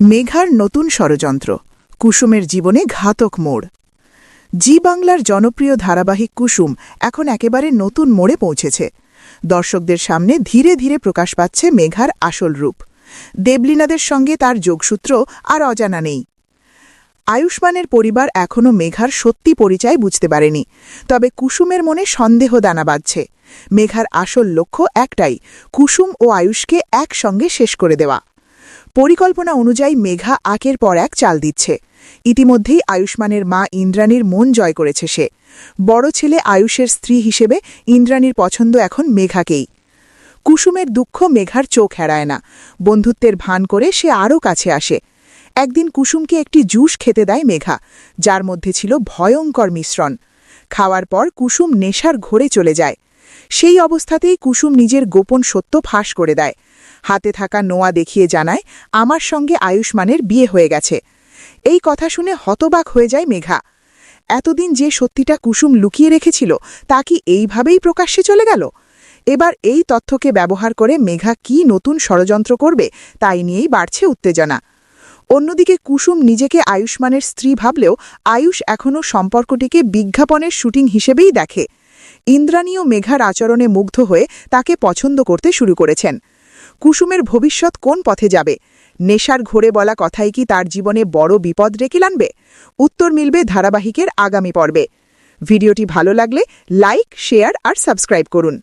মেঘার নতুন ষড়যন্ত্র, কুসুমের জীবনে ঘাতক মোড়। জি বাংলার জনপ্রিয় ধারাবাহিক কুসুম এখন একেবারে নতুন মোড়ে পৌঁছেছে। দর্শকদের সামনে ধীরে ধীরে প্রকাশ পাচ্ছে মেঘার আসল রূপ। দেবলীনাদের সঙ্গে তার যোগসূত্র আর অজানা নেই। আয়ুষ্মানের পরিবার এখনও মেঘার সত্যি পরিচয় বুঝতে পারেনি, তবে কুসুমের মনে সন্দেহ দানা বাঁধছে। মেঘার আসল লক্ষ্য একটাই, কুসুম ও আয়ুষকে একসঙ্গে শেষ করে দেওয়া। পরিকল্পনা অনুযায়ী মেঘা আকের পর এক চাল দিচ্ছে। ইতিমধ্যেই আয়ুষ্মানের মা ইন্দ্রাণীর মন জয় করেছে সে। বড় ছেলে আয়ুষের স্ত্রী হিসেবে ইন্দ্রাণীর পছন্দ এখন মেঘাকেই। কুসুমের দুঃখ মেঘার চোখ এড়ায় না। বন্ধুত্বের ভান করে সে আরও কাছে আসে। একদিন কুসুমকে একটি জুস খেতে দেয় মেঘা, যার মধ্যে ছিল ভয়ঙ্কর মিশ্রণ। খাওয়ার পর কুসুম নেশার ঘোরে চলে যায়। সেই অবস্থাতেই কুসুম নিজের গোপন সত্য ফাঁস করে দেয়। হাতে থাকা নোয়া দেখিয়ে জানায়, আমার সঙ্গে আয়ুষ্মানের বিয়ে হয়ে গেছে এই কথা শুনে হতবাক হয়ে যায় মেঘা। এতদিন যে সত্যিটা কুসুম লুকিয়ে রেখেছিল, তা কি এইভাবেই প্রকাশ্যে চলে গেল? এবার এই তথ্যকে ব্যবহার করে মেঘা কি নতুন ষড়যন্ত্র করবে, তাই নিয়েই বাড়ছে উত্তেজনা। অন্যদিকে কুসুম নিজেকে আয়ুষ্মানের স্ত্রী ভাবলেও আয়ুষ এখনও সম্পর্কটিকে বিজ্ঞাপনের শুটিং হিসেবেই দেখে। ইন্দ্রাণী ও মেঘার আচরণে মুগ্ধ হয়ে তাকে পছন্দ করতে শুরু করেছেন। কুসুমের ভবিষ্যৎ কোন পথে যাবে? নেশার ঘোরে বলা কথাই কি তার জীবনে বড় বিপদ রেখে আনবে? উত্তর মিলবে ধারাবাহিকের আগামী পর্বে। ভিডিওটি ভালো লাগলে লাইক, শেয়ার আর সাবস্ক্রাইব করুন।